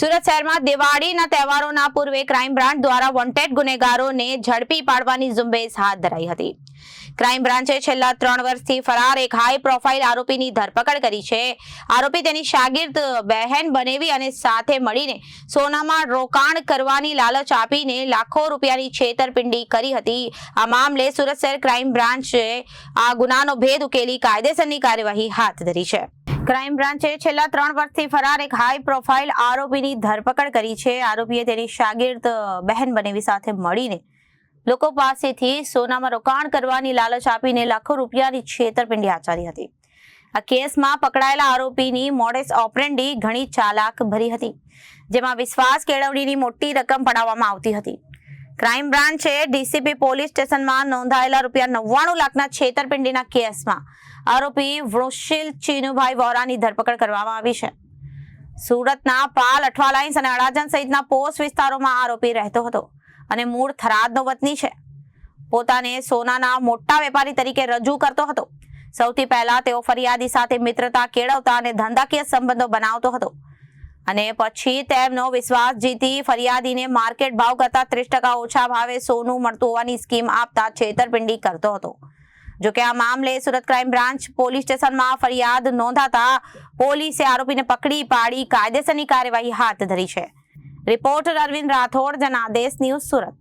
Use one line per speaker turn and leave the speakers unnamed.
સુરત શહેરમાં દિવાળીના તહેવારોના પૂર્વે ક્રાઇમ બ્રાન્ચ દ્વારા વોન્ટેડ ગુનેગારોને ઝડપી પાડવાની ઝુંબેશ હાથ ધરાઈ હતી. ક્રાઇમ બ્રાન્ચે છેલ્લા ત્રણ વર્ષથી ફરાર એક હાઈ પ્રોફાઇલ આરોપીની ધરપકડ કરી છે. આરોપી તેની શાગીર્દ, બહેન બનેવી અને સાથે મળીને સોનામાં રોકાણ કરવાની લાલચ આપીને લાખો રૂપિયાની છેતરપિંડી કરી હતી. આ મામલે સુરત શહેર ક્રાઇમ બ્રાન્ચે આ ગુનાનો ભેદ ઉકેલી કાયદેસરની કાર્યવાહી હાથ ધરી છે. ક્રાઇમ બ્રાન્ચે છેલ્લા ત્રણ વર્ષથી ફરાર એક હાઈ પ્રોફાઇલ આરોપીની ધરપકડ કરી છે. આરોપીએ તેની શાગીર્દ બહેન બનેવી સાથે મળીને લોકો પાસેથી સોનામાં રોકાણ કરવાની લાલચ આપીને લાખો રૂપિયાની છેતરપિંડી આચરી હતી. આ કેસમાં પકડાયેલા આરોપીની મોડેસ ઓપરેન્ડી ઘણી ચાલાક ભરી હતી, જેમાં વિશ્વાસ કેળવણીની મોટી રકમ પડાવવામાં આવતી હતી. ક્રાઇમ બ્રાન્ચે ડીસીપી પોલીસ સ્ટેશનમાં નોંધાયેલા રૂપિયા નવ્વાણું લાખના છેતરપિંડીના કેસમાં. આરોપી વૃષિલ ચીનુભાઈ વોરાની ધરપકડ કરવામાં આવી છે. સુરતના પાલ અઠવાલાઇન્સ અને અડાજણ સહિતના પોસ્ટ વિસ્તારોમાં આરોપી રહેતો હતો અને મૂળ થરાદનો વતની છે. પોતાને સોનાના મોટા વેપારી તરીકે રજૂ કરતો હતો. સૌથી પહેલા તેઓ ફરિયાદી સાથે મિત્રતા કેળવતા અને ધંધાકીય સંબંધો બનાવતો હતો. અને પછી તેમનો વિશ્વાસ જીતી ફરિયાદીને માર્કેટ ભાવ કરતા ત્રીસ ટકા ઓછા ભાવે સોનું મળતું હોવાની સ્કીમ આપતા છેતરપિંડી કરતો હતો. જોકે આ મામલે સુરત ક્રાઇમ બ્રાન્ચ પોલીસ સ્ટેશનમાં ફરિયાદ નોંધાતા પોલીસે આરોપીને પકડી પાડી કાયદેસરની કાર્યવાહી હાથ ધરી છે. Reporter Arvind Rathod, Janadesh news Surat.